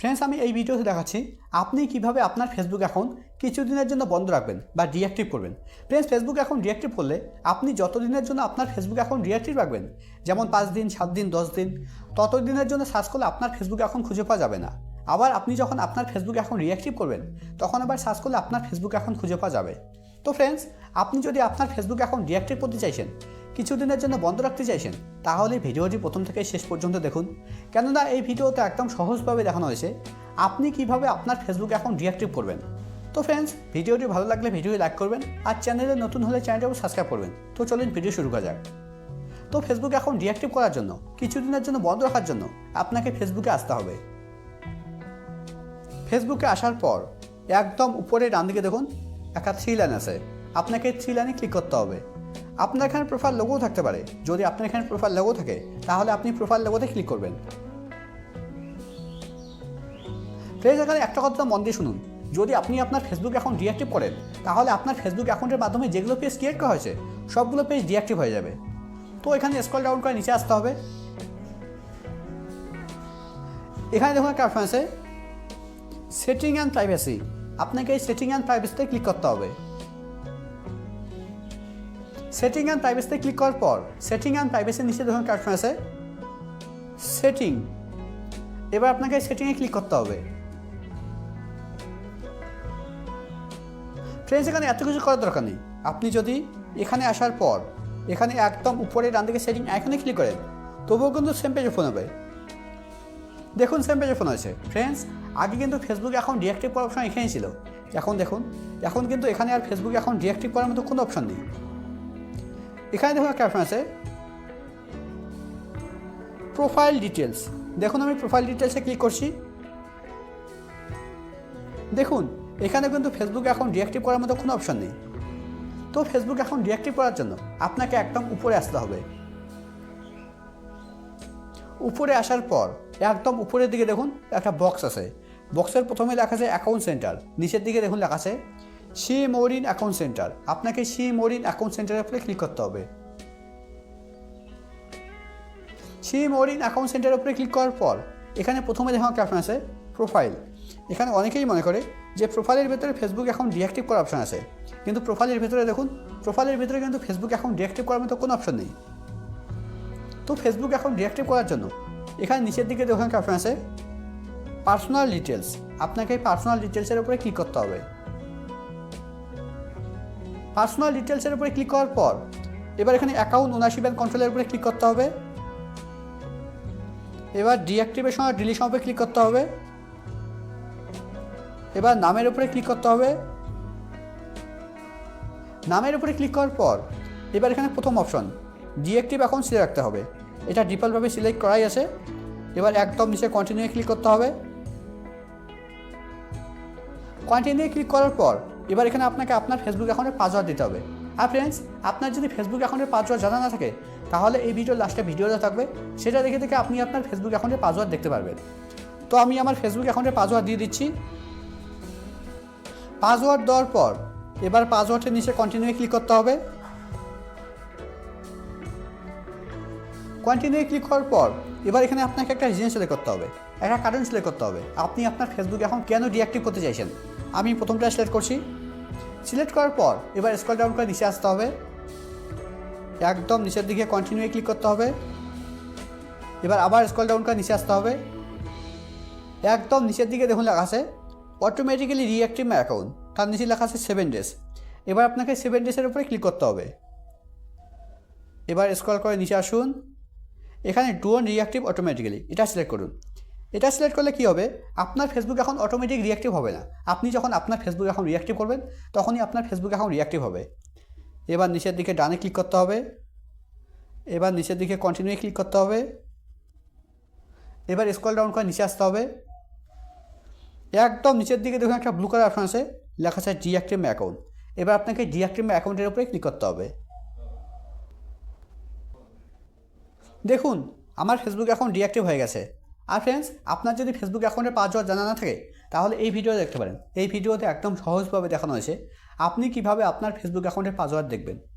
Friends আমি এই ভিডিওতে দেখাচ্ছি আপনি কীভাবে আপনার ফেসবুক অ্যাকাউন্ট কিছুদিনের জন্য বন্ধ রাখবেন বা ডিঅ্যাক্টিভ করবেন। ফ্রেন্ডস ফেসবুক অ্যাকাউন্ট ডিঅ্যাক্টিভ করলে আপনি যতদিনের জন্য আপনার ফেসবুক অ্যাকাউন্ট ডিঅ্যাক্টিভ রাখবেন, যেমন পাঁচ দিন, সাত দিন, দশ দিন তত দিনের জন্য সার্চ করলে আপনার ফেসবুক অ্যাকাউন্ট খুঁজে পাওয়া যাবে না। আবার আপনি যখন আপনার ফেসবুক অ্যাকাউন্ট রিঅ্যাক্টিভ করবেন, তখন আবার সার্চ করলে আপনার ফেসবুক অ্যাকাউন্ট খুঁজে পাওয়া যাবে। তো ফ্রেন্ডস আপনি যদি আপনার ফেসবুক অ্যাকাউন্ট ডিঅ্যাক্টিভ করতে চাইছেন কিছুদিনের জন্য বন্ধ রাখতে চাইছেন, তাহলে ভিডিওটি প্রথম থেকে শেষ পর্যন্ত দেখুন। কেননা এই ভিডিওতে একদম সহজভাবে দেখানো হয়েছে। আপনি কীভাবে আপনার ফেসবুক অ্যাকাউন্ট ডিঅ্যাক্টিভ করবেন? তো ফ্রেন্ডস ভিডিওটি ভালো লাগলে ভিডিওটি লাইক করবেন আর চ্যানেলে নতুন হলে চ্যানেলটাও সাবস্ক্রাইব করবেন। তো চলুন ভিডিও শুরু করা যাক। তো ফেসবুক অ্যাকাউন্ট ডিঅ্যাক্টিভ করার জন্য, কিছুদিনের জন্য বন্ধ রাখার জন্য আপনাকে ফেসবুকে আসতে হবে। ফেসবুকে আসার পর একদম উপরে ডান দিকে দেখুন, একটা থ্রি লাইন আছে। আপনাকে থ্রি লাইনে ক্লিক করতে হবে। আপনার এখানে প্রোফাইল লোগো থাকতে পারে। যদি আপনার এখানে প্রোফাইল লোগো থাকে, তাহলে আপনি প্রোফাইল লোগোতে ক্লিক করবেন। ফ্রেন্ডস এখানে একটা কথা মন দিয়ে শুনুন। যদি আপনি আপনার ফেসবুক অ্যাকাউন্ট ডিঅ্যাক্টিভ করেন, তাহলে আপনার ফেসবুক অ্যাকাউন্টের মাধ্যমে যেগুলো পেজ ক্রিয়েট করা হয়েছে, সবগুলো পেজ ডিঅ্যাক্টিভ হয়ে যাবে। তো এখানে স্ক্রল ডাউন করে নিচে আসতে হবে। এখানে দেখুন একটা অপশন আছে সেটিং অ্যান্ড প্রাইভেসি আপনাকে এই সেটিং অ্যান্ড প্রাইভেসিতে ক্লিক করতে হবে। সেটিং অ্যান্ড প্রাইভেসিতে ক্লিক করার পর সেটিং অ্যান্ড প্রাইভেসির নিচে দেখুন অপশন আছে। সেটিং এবার আপনাকে সেটিংয়ে ক্লিক করতে হবে। ফ্রেন্ডস এখানে এত কিছু করার দরকার নেই। আপনি যদি এখানে আসার পর, এখানে একদম উপরে ডান দিকে সেটিং এখানে ক্লিক করেন, তবুও কিন্তু সেম পেজে ফোন হবে। দেখুন সেম পেজে ফোন হয়েছে। ফ্রেন্ডস আগে কিন্তু ফেসবুক এখন ডিঅ্যাক্টিভ করার অপশন এখানেই ছিল। এখন দেখুন, এখন কিন্তু এখানে আর ফেসবুক এখন ডিঅ্যাক্টিভ করার মতো কোনো অপশন নেই। এখানে দেখুন একটা অপশন আছে। প্রোফাইল ডিটেলস দেখুন আমি প্রোফাইল ডিটেলসে ক্লিক করছি। দেখুন, এখানে কিন্তু ফেসবুক অ্যাকাউন্ট ডিঅ্যাক্টিভ করার মতো কোনো অপশন নেই। তো ফেসবুক অ্যাকাউন্ট ডিঅ্যাক্টিভ করার জন্য আপনাকে একদম উপরে আসতে হবে। উপরে আসার পর, একদম উপরের দিকে দেখুন একটা বক্স আছে। বক্সের প্রথমে লেখা আছে অ্যাকাউন্ট সেন্টার নিচের দিকে দেখুন লেখা আছে see more in account centre আপনাকে সি মোরিন অ্যাকাউন্ট সেন্টারের উপরে ক্লিক করতে হবে। সি মোরিন অ্যাকাউন্ট সেন্টারের উপরে ক্লিক করার পর, এখানে প্রথমে দেখুন একটা অপশন আছে প্রোফাইল এখানে অনেকেই মনে করে যে প্রোফাইলের ভেতরে ফেসবুক অ্যাকাউন্ট ডিঅ্যাক্টিভ করার অপশন আছে। কিন্তু প্রোফাইলের ভেতরে দেখুন প্রোফাইলের ভেতরে কিন্তু ফেসবুক অ্যাকাউন্ট ডিঅ্যাক্টিভ করার মতো কোনো অপশন নেই। তো ফেসবুক অ্যাকাউন্ট ডিঅ্যাক্টিভ করার জন্য, এখানে নিচের দিকে দেখুন একটা অপশন আছে পার্সোনাল ডিটেলস আপনাকে পার্সোনাল ডিটেলসের উপরে ক্লিক করতে হবে। পার্সোনাল ডিটেলসের উপরে ক্লিক করার পর, এবার এখানে অ্যাকাউন্ট ওনারশিপ অ্যান্ড কন্ট্রোলের উপরে ক্লিক করতে হবে। এবার ডিঅ্যাক্টিভেশন আর ডিলিশন উপরে ক্লিক করতে হবে। এবার নামের উপরে ক্লিক করতে হবে। নামের উপরে ক্লিক করার পর, এবার এখানে প্রথম অপশন ডিঅ্যাক্টিভ অ্যাকাউন্ট সিলেক্ট রাখতে হবে। এটা ডিফল্টভাবে সিলেক্ট করাই আছে। এবার একদম নিচে কন্টিনিউ ক্লিক করতে হবে। কন্টিনিউ ক্লিক করার পর এবার এখানে আপনাকে আপনার ফেসবুক অ্যাকাউন্টের পাসওয়ার্ড দিতে হবে। আর ফ্রেন্ডস আপনার যদি ফেসবুক অ্যাকাউন্টের পাসওয়ার্ড জানা না থাকে, তাহলে এই ভিডিওর লাস্টে ভিডিওটা থাকবে। সেটা দেখে দেখে আপনি আপনার ফেসবুক অ্যাকাউন্টের পাসওয়ার্ড দেখতে পারবেন। তো আমি আমার ফেসবুক অ্যাকাউন্টের পাসওয়ার্ড দিয়ে দিচ্ছি। পাসওয়ার্ড দেওয়ার পর, এবার পাসওয়ার্ডের নিচে কন্টিনিউ ক্লিক করতে হবে। কন্টিনিউ ক্লিক করার পর, এবার এখানে আপনাকে একটা রিজন সিলেক্ট করতে হবে, একটা কারণ সিলেক্ট করতে হবে। আপনি আপনার ফেসবুক এখন কেন ডিঅ্যাক্টিভ করতে চাইছেন? আমি প্রথমটা সিলেক্ট করছি। সিলেক্ট করার পর, এবার স্ক্রল ডাউন করে নিচে আসতে হবে। একদম নিচের দিকে কন্টিনিউ ক্লিক করতে হবে। এবার আবার স্ক্রল ডাউন করে নিচে আসতে হবে। একদম নিচের দিকে দেখুন লেখা আছে অটোমেটিক্যালি রিঅ্যাক্টিভ মাই অ্যাকাউন্ট তার নিচে লেখা আছে সেভেন ডেজ এবার আপনাকে সেভেন ডেজের উপরে ক্লিক করতে হবে। এবার স্ক্রল করে নিচে আসুন। এখানে ডোন রিঅ্যাক্টিভ অটোমেটিক্যালি এটা সিলেক্ট করুন। এটা সিলেক্ট করলে কী হবে? আপনার ফেসবুক এখন অটোমেটিক রিয়াক্টিভ হবে না। আপনি যখন আপনার ফেসবুক এখন রিয়াক্টিভ করবেন, তখনই আপনার ফেসবুক এখন রিঅ্যাক্টিভ হবে। এবার নিচের দিকে ডানে ক্লিক করতে হবে। এবার নিচের দিকে কন্টিনিউ ক্লিক করতে হবে। এবার স্ক্রল ডাউন করে নিচে আসতে হবে। একদম নিচের দিকে দেখুন একটা ব্লু কালার অপশন আছে, লেখা আছে ডিঅ্যাক্টিভ অ্যাকাউন্ট এবার আপনাকে ডিঅ্যাক্টিভ অ্যাকাউন্টের উপরে ক্লিক করতে হবে। দেখুন, আমার ফেসবুক অ্যাকাউন্ট ডিঅ্যাক্টিভ হয়ে গেছে। আর ফ্রেন্ডস আপনার যদি ফেসবুক অ্যাকাউন্টের পাসওয়ার্ড জানা না থাকে, তাহলে এই ভিডিও দেখতে পারেন। এই ভিডিওতে একদম সহজভাবে দেখানো হয়েছে। আপনি কীভাবে আপনার ফেসবুক অ্যাকাউন্টের পাসওয়ার্ড দেখবেন?